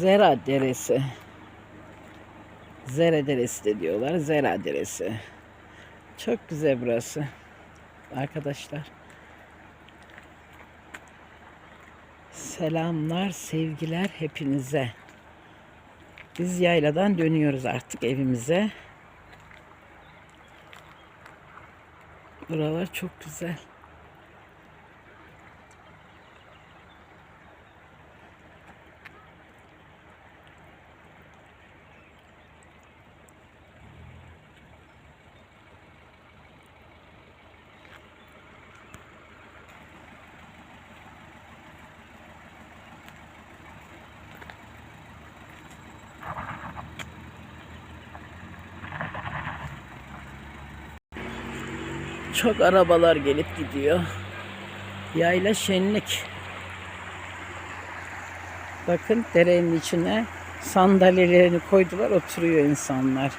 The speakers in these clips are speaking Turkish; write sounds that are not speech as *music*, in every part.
Zera Deresi. Zera Deresi de diyorlar. Zera Deresi. Çok güzel burası. Arkadaşlar. Selamlar, sevgiler hepinize. Biz yayladan dönüyoruz artık evimize. Buralar çok güzel. Çok arabalar gelip gidiyor. Yayla şenlik. Bakın derenin içine sandalyelerini koydular oturuyor insanlar.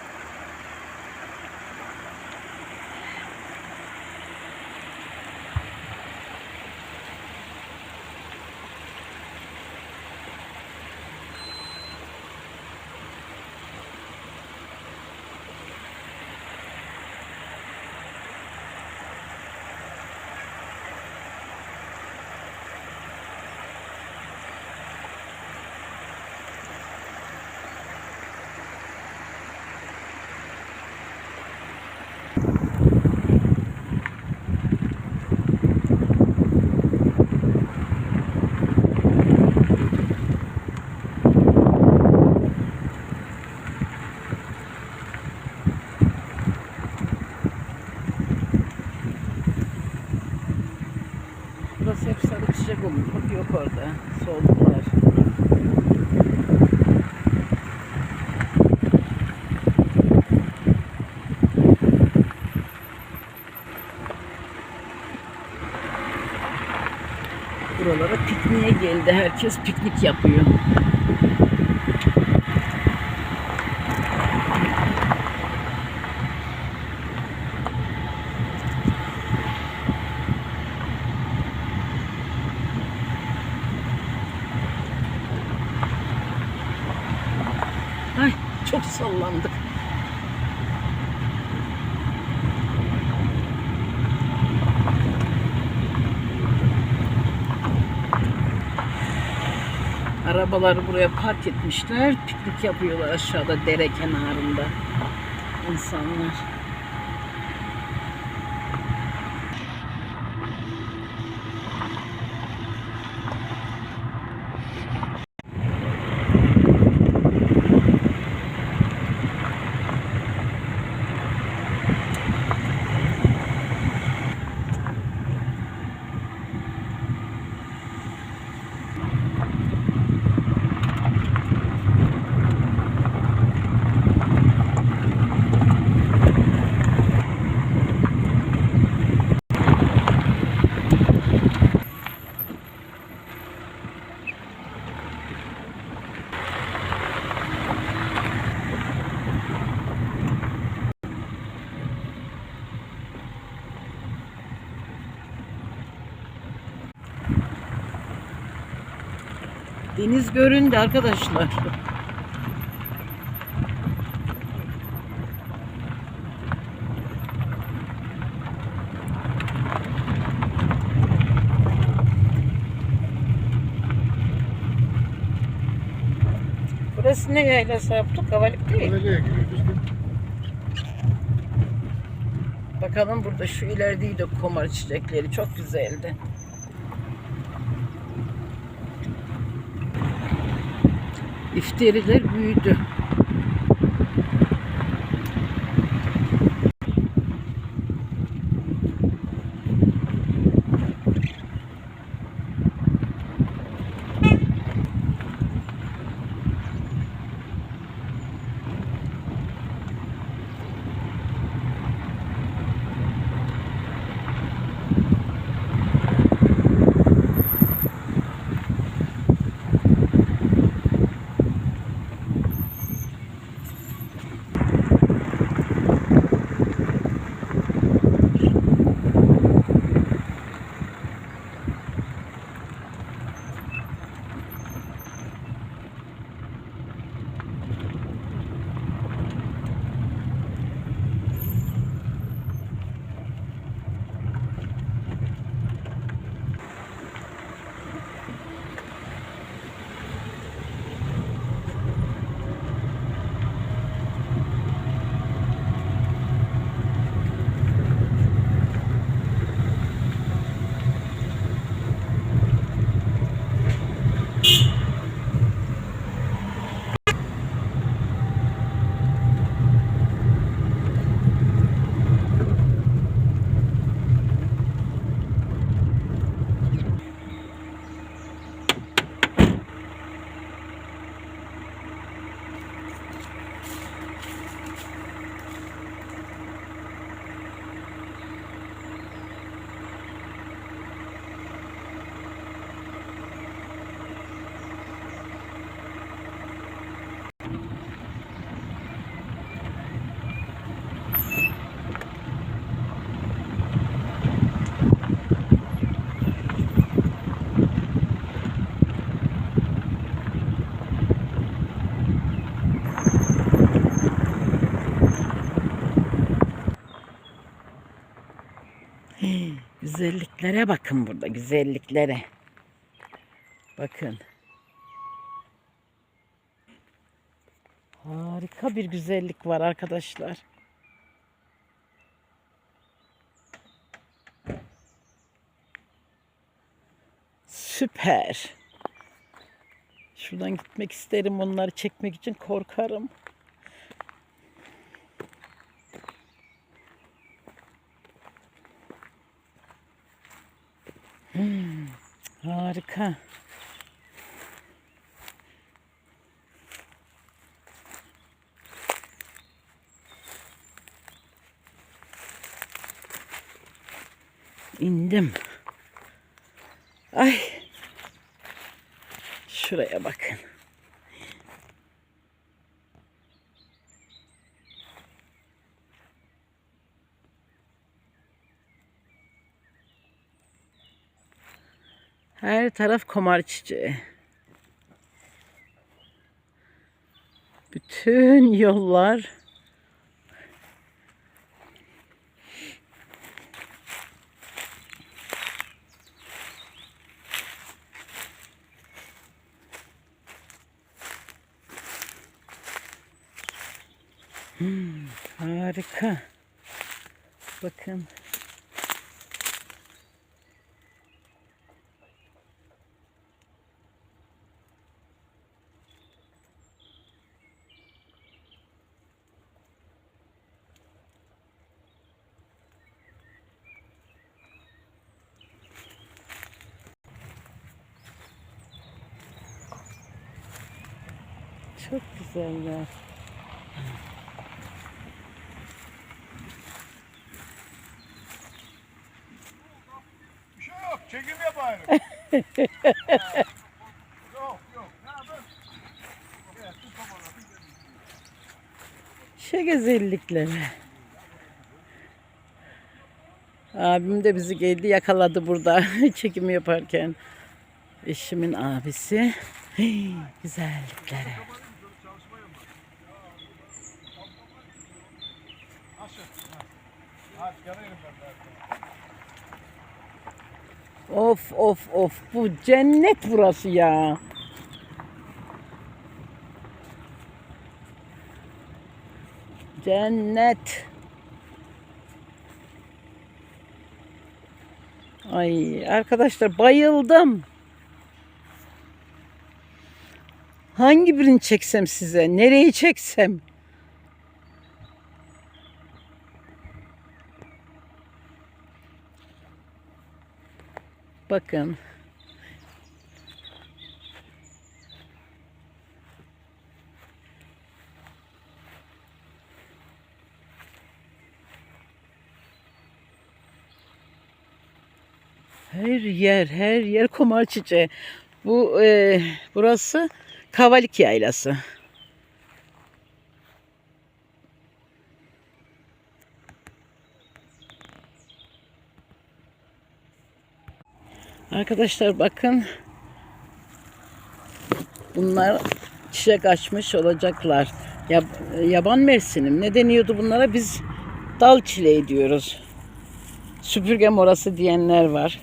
Burası hep sarı çiçek olmuş. Bak yok orada. Soldular. Buralara pikniğe geldi. Herkes piknik yapıyor. Ay çok sallandık. Arabaları buraya park etmişler. Piknik yapıyorlar aşağıda dere kenarında. İnsanlar. Deniz göründü arkadaşlar. Burası ne yaylası yaptık? Kavalık değil. İşte? Bakalım burada şu ilerideydi komar çiçekleri. Çok güzeldi. İfteriler büyüdü. Güzelliklere bakın burada güzelliklere. Bakın. Harika bir güzellik var arkadaşlar. Süper. Şuradan gitmek isterim onları çekmek için korkarım. Hmm, harika. İndim. Ay. Şuraya bakın. Her taraf komar çiçeği. Bütün yollar Hmm, harika. Bakın. Çok güzeller. Bir şey yok. Çekim yapayım. *laughs* yok yok. Ne yapayım? Evet, tut babalar. Şey güzellikleri. Abim de bizi geldi yakaladı burada *laughs* çekim yaparken. Eşimin abisi. Hey, güzelliklere. Nasıl? Hadi gelelim ben. Of of of bu cennet burası ya. Cennet. Ay arkadaşlar bayıldım. Hangi birini çeksem size? Nereyi çeksem? Bakın. Her yer, her yer komar çiçeği. Bu e, burası Kavalik Yaylası. Arkadaşlar bakın. Bunlar çiçek açmış olacaklar. Yab yaban mersinim. Ne deniyordu bunlara? Biz dal çileği diyoruz. Süpürge morası diyenler var.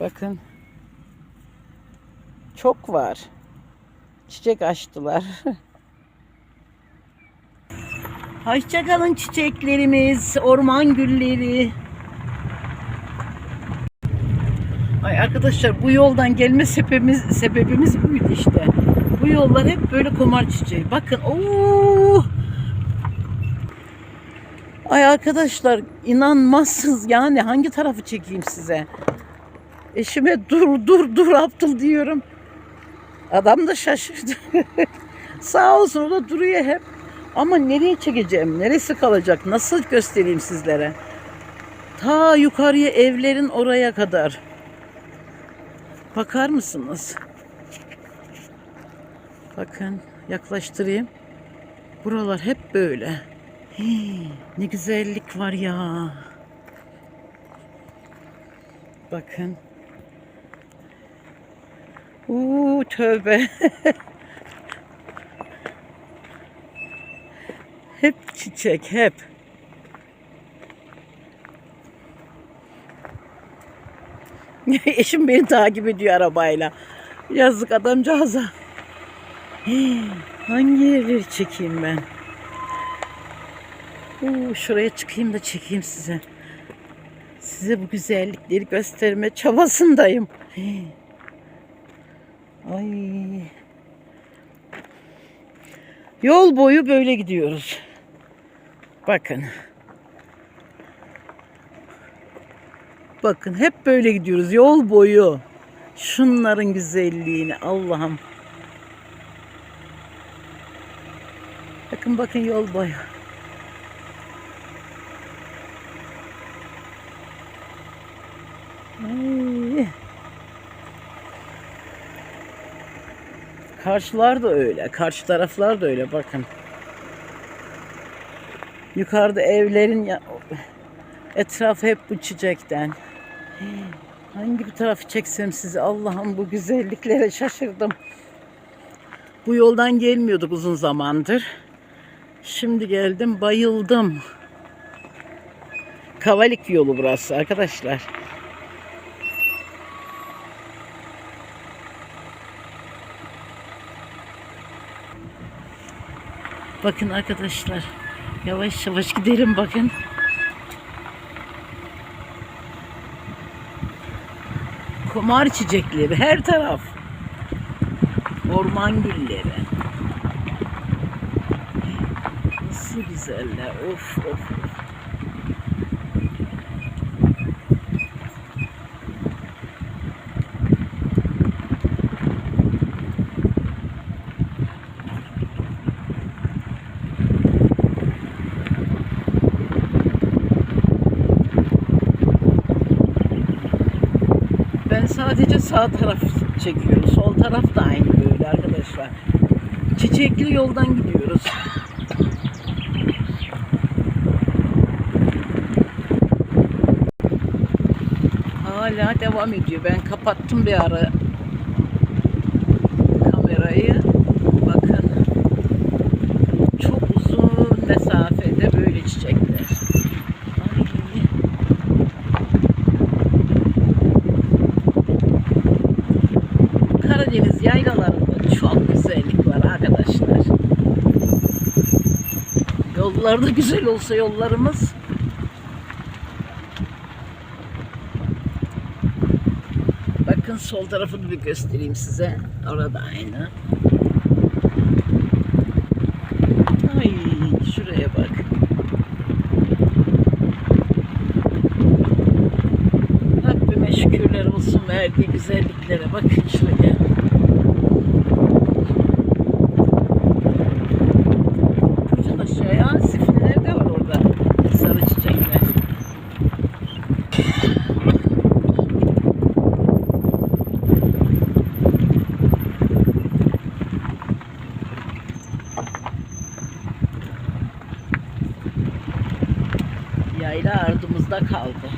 Bakın. Çok var. Çiçek açtılar. *laughs* Hoşçakalın çiçeklerimiz, orman gülleri. Ay arkadaşlar bu yoldan gelme sebebimiz, sebebimiz buydu işte. Bu yollar hep böyle komar çiçeği. Bakın ooo. Ay arkadaşlar inanmazsınız yani hangi tarafı çekeyim size? Eşime dur dur dur Abdül diyorum. Adam da şaşırdı. *laughs* Sağ olsun o da duruyor hep. Ama nereye çekeceğim? Neresi kalacak? Nasıl göstereyim sizlere? Ta yukarıya evlerin oraya kadar. Bakar mısınız? Bakın yaklaştırayım. Buralar hep böyle. Hii, ne güzellik var ya. Bakın. Uuu tövbe. *laughs* hep çiçek hep. *laughs* Eşim beni takip ediyor arabayla. Yazık adamcağıza. Hii, *gasps* Hangi yerleri çekeyim ben? Oo, şuraya çıkayım da çekeyim size. Size bu güzellikleri gösterme çabasındayım. *gasps* Ay. Yol boyu böyle gidiyoruz. Bakın. Bakın hep böyle gidiyoruz yol boyu. Şunların güzelliğini Allah'ım. Bakın bakın yol boyu. Ay. Karşılar da öyle. Karşı taraflar da öyle bakın. Yukarıda evlerin ya- etrafı hep bu çiçekten. Hangi bir tarafı çeksem sizi Allah'ım bu güzelliklere şaşırdım. Bu yoldan gelmiyorduk uzun zamandır. Şimdi geldim bayıldım. Kavalik yolu burası arkadaşlar. Bakın arkadaşlar. Yavaş yavaş gidelim bakın. Kumar çiçekleri her taraf. Orman gülleri. Nasıl güzeller. Of of of. Ben sadece sağ taraf çekiyorum. Sol taraf da aynı böyle arkadaşlar. Çiçekli yoldan gidiyoruz. Hala devam ediyor. Ben kapattım bir ara kamerayı. Bakın. Çok uzun mesafede böyle çiçekler. Ay. Karadeniz yaylalarında çok güzellik var arkadaşlar. Yollar da güzel olsa yollarımız. Bakın sol tarafını bir göstereyim size. Orada aynı. Ay şuraya bak. Rabbime şükürler olsun verdiği güzelliklere. Bakın şuraya. Buradan aşağıya sifiller de var orada. Sarı çiçekler. Yayla ardımızda kaldı.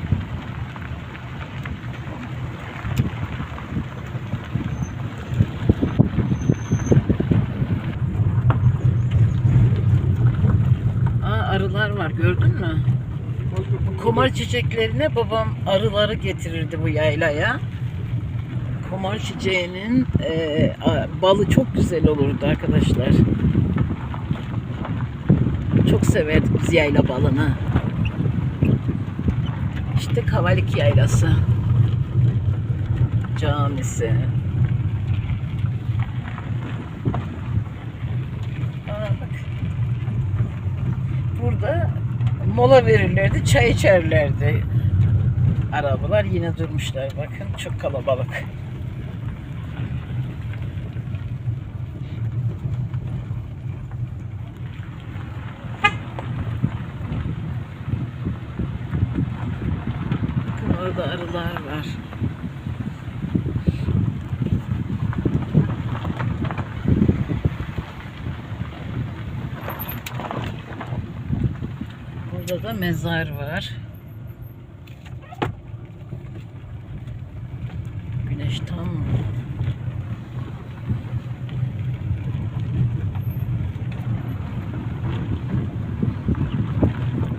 Aa, arılar var gördün mü? Komar çiçeklerine babam arıları getirirdi bu yaylaya. Komar çiçeğinin e, balı çok güzel olurdu arkadaşlar. Çok severdik biz yayla balını. İşte Kavalik Yaylası. Camisi. Aa, bak. Burada mola verirlerdi, çay içerlerdi. Arabalar yine durmuşlar. Bakın çok kalabalık. Bakın orada arılar var. Burada da mezar var. Güneş tam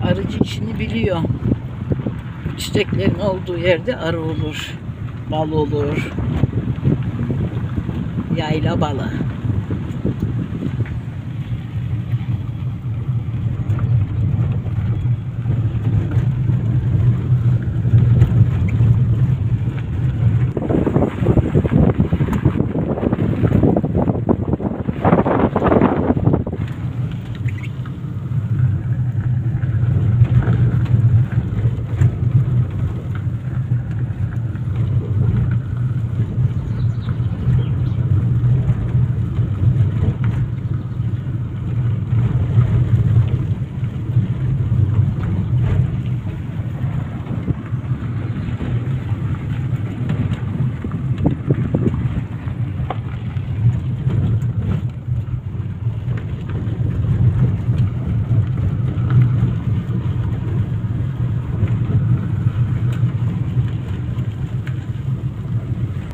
arıcı işini biliyor. Çiçeklerin olduğu yerde arı olur. bal olur. Yayla balı.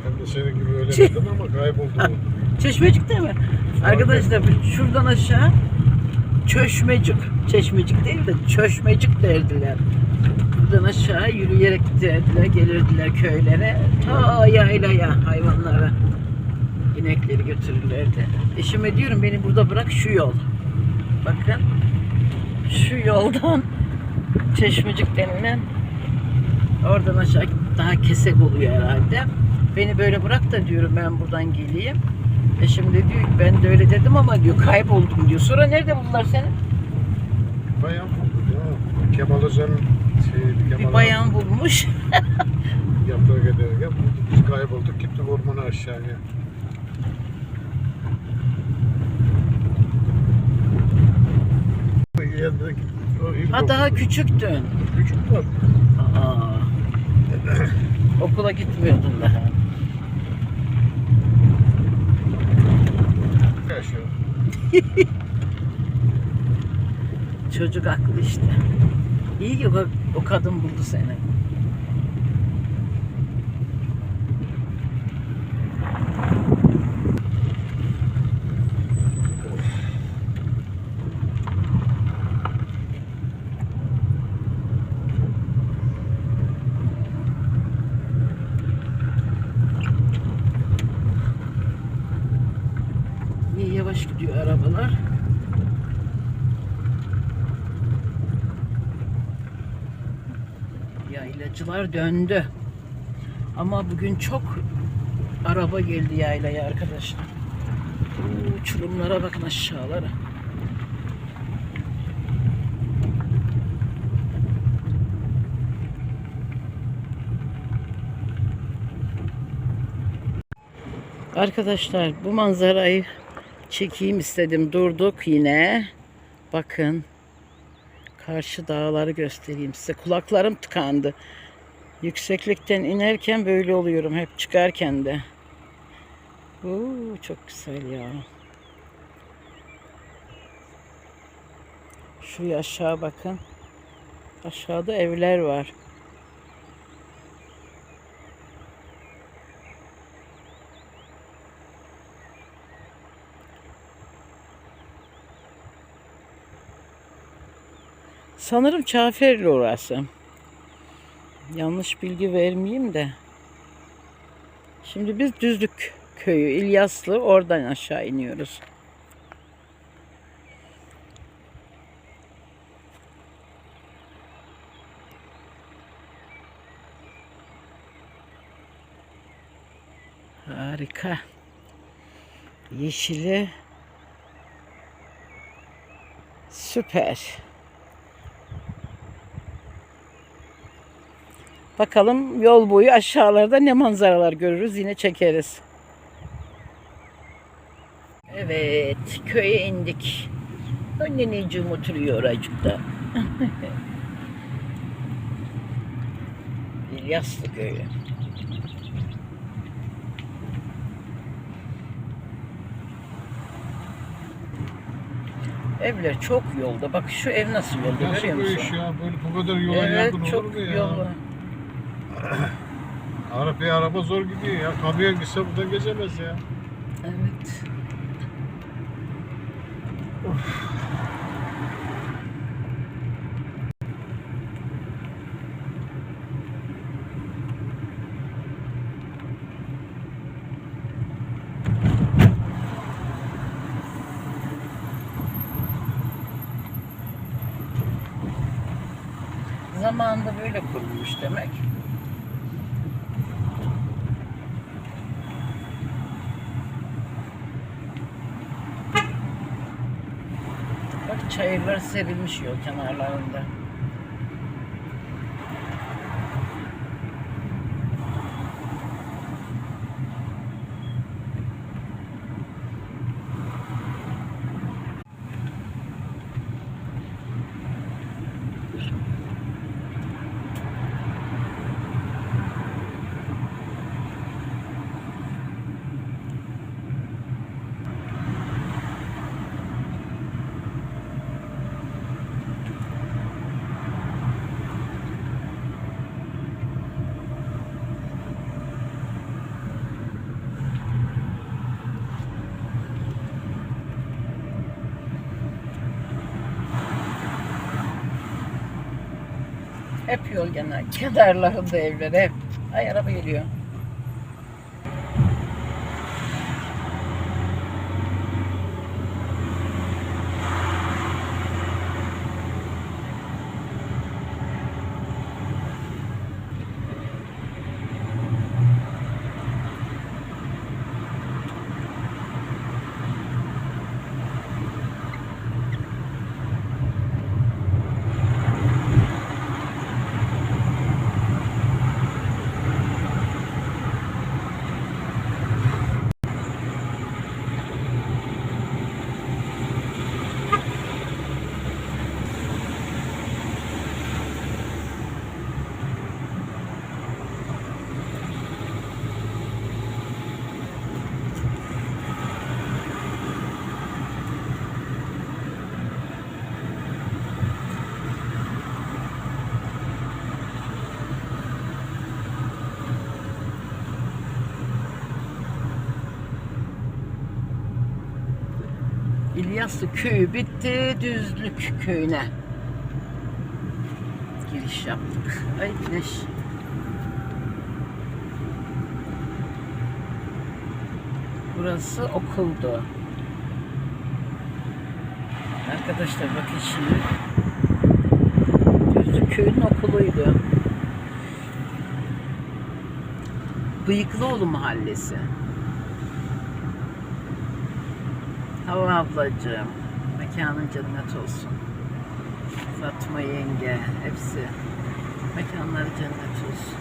Ben de senin gibi öyle Çi- dedim ama kayboldu. Çeşmecik değil mi? Arkadaşlar şuradan aşağı Çöşmecik. Çeşmecik değil de Çöşmecik derdiler. Buradan aşağı yürüyerek giderdiler, gelirdiler köylere. Ta yaylaya hayvanlara. inekleri götürürlerdi. Eşime diyorum beni burada bırak şu yol. Bakın. Şu yoldan *laughs* Çeşmecik denilen oradan aşağı daha kesek oluyor herhalde. Beni böyle bırak da diyorum ben buradan geleyim. Eşim de diyor ki ben de öyle dedim ama diyor kayboldum diyor. Sonra nerede buldular seni? Bayan buldu ya. Kemal Özer'in şey, Kemal Bir bayan bulmuş. *laughs* yaptığı giderken buldu. Biz kaybolduk gittik ormana aşağıya. Ha daha küçüktün. küçük var. Aa. *clears throat* Okula gitmiyordun daha. Aşağı. *laughs* Çocuk aklı işte. İyi ki o, o kadın buldu seni. İyi yavaş gidiyor arabalar. Yaylacılar döndü. Ama bugün çok araba geldi yaylaya arkadaşlar. Uçurumlara bakın aşağılara. Arkadaşlar bu manzarayı çekeyim istedim. Durduk yine. Bakın. Karşı dağları göstereyim size. Kulaklarım tıkandı. Yükseklikten inerken böyle oluyorum. Hep çıkarken de. Oo, çok güzel ya. Şuraya aşağı bakın. Aşağıda evler var. Sanırım Çaferli orası. Yanlış bilgi vermeyeyim de. Şimdi biz Düzlük köyü, İlyaslı oradan aşağı iniyoruz. Harika. Yeşili süper. Bakalım yol boyu aşağılarda ne manzaralar görürüz yine çekeriz. Evet köye indik. Anneciğim oturuyor oracıkta. *laughs* İlyaslı köyü. Evler çok yolda. Bak şu ev nasıl yolda Nasıl görüyor bu musun? iş ya? Böyle bu kadar yola Evet olur çok mu ya? yolda. Araba, araba zor gidiyor ya. Kamyon gitse buradan geçemez ya. Evet. Of. Zamanında böyle kurulmuş demek. Bak çayırlar serilmiş yol kenarlarında. Hep yol genel. Kenarlarında evler hep. Ay araba geliyor. İlyaslı köyü bitti. Düzlük köyüne giriş yaptık. Ay güneş. Burası okuldu. Arkadaşlar bakın şimdi. Düzlük köyünün okuluydu. Bıyıklıoğlu mahallesi. Hava ablacığım, mekanın cennet olsun. Fatma yenge, hepsi. Mekanları cennet olsun.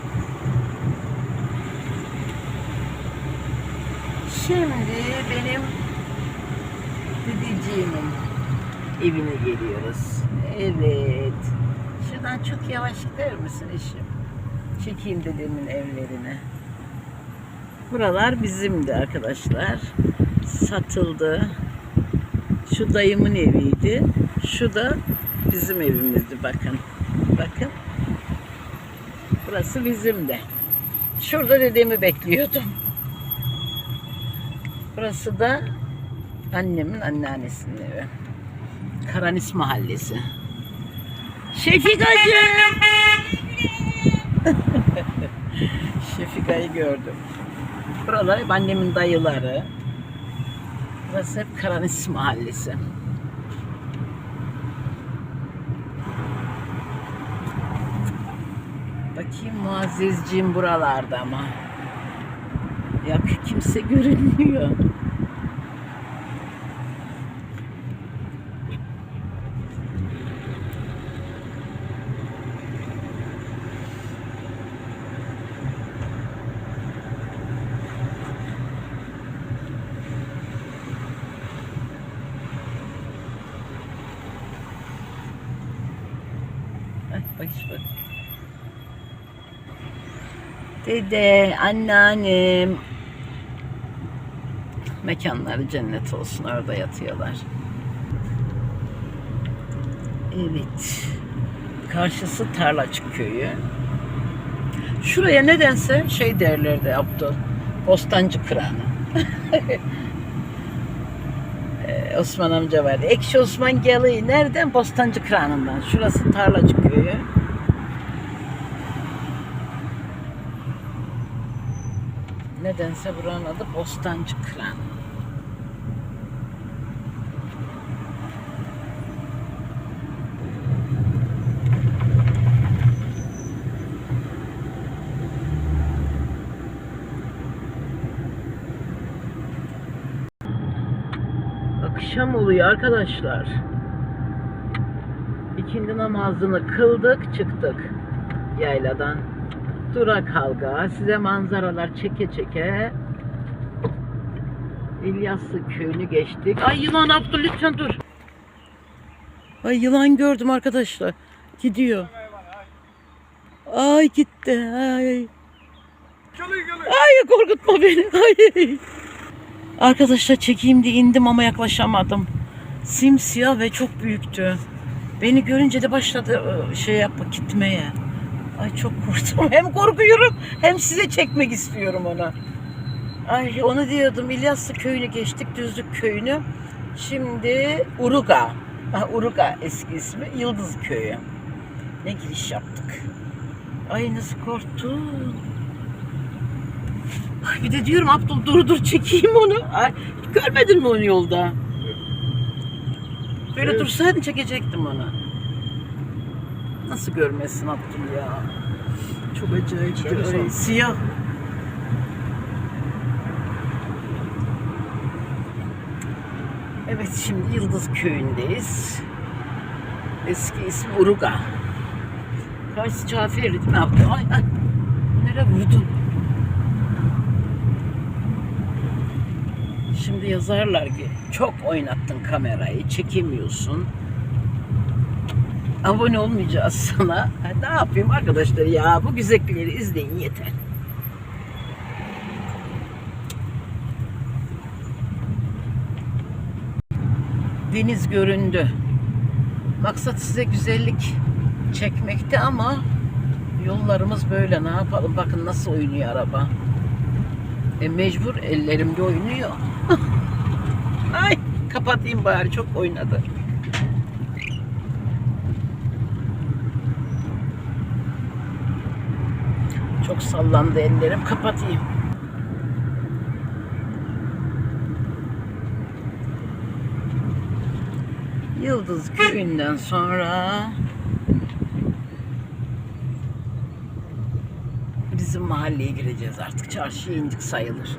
Şimdi benim dedeciğimin evine geliyoruz. Evet. Şuradan çok yavaş gider misin eşim? Çekeyim dedemin evlerine. Buralar bizimdi arkadaşlar. Satıldı. Şu dayımın eviydi. Şu da bizim evimizdi bakın. Bakın. Burası bizim de. Şurada dedemi bekliyordum. Burası da annemin anneannesinin evi. Karanis Mahallesi. Şefikacığım. *laughs* Şefika'yı gördüm. Buralar hep annemin dayıları. Burası hep Karanis Mahallesi. Bakayım Muazzezciğim buralarda ama. Yok kimse görünmüyor. Bak. Dede, anneannem. Mekanları cennet olsun. Orada yatıyorlar. Evet. Karşısı Tarlaçık köyü. Şuraya nedense şey derlerdi Abdul. Bostancı Kıranı. *laughs* Ee, Osman amca vardı. Ekşi Osman geliyor. Nereden? Bostancı Kıranı'ndan. Şurası Tarlacık köyü. Nedense buranın adı Bostancı Klan. Akşam oluyor arkadaşlar. İkindi namazını kıldık, çıktık yayladan. Dura kalga size manzaralar çeke çeke İlyaslı köyünü geçtik. Ay yılan Abdül lütfen dur. Ay yılan gördüm arkadaşlar. Gidiyor. Ay gitti. Ay. Ay korkutma beni. Ay. Arkadaşlar çekeyim diye indim ama yaklaşamadım. Simsiyah ve çok büyüktü. Beni görünce de başladı e, şey yapma gitmeye. Ay çok korktum. *laughs* Hem korkuyorum hem size çekmek istiyorum ona. Ay onu diyordum. İlyaslı köyünü geçtik. Düzlük köyünü. Şimdi Uruga. Ha, Uruga eski ismi. Yıldız köyü. Ne giriş yaptık. Ay nasıl korktun. Ay bir de diyorum Abdul dur dur çekeyim onu. Ay, görmedin mi onu yolda? Böyle Evet. dursaydın çekecektim onu. Nasıl görmezsin Abdul ya? Çok acayip. Şöyle Ay, sor. siyah. Evet şimdi Yıldız köyündeyiz. Eski ismi Uruga. Karşı Cafer'li değil mi Abdul? Ay ay. Nereye vurdun? Şimdi yazarlar ki çok oynattın kamerayı, çekemiyorsun. Abone olmayacağız sana. Ne yapayım arkadaşlar ya bu güzellikleri izleyin yeter. Deniz göründü. Maksat size güzellik çekmekti ama yollarımız böyle ne yapalım bakın nasıl oynuyor araba. E mecbur ellerimde oynuyor. *laughs* Ay kapatayım bari çok oynadı. Çok sallandı ellerim kapatayım. Yıldız köyünden sonra bizim mahalleye gireceğiz artık. Çarşıya indik sayılır.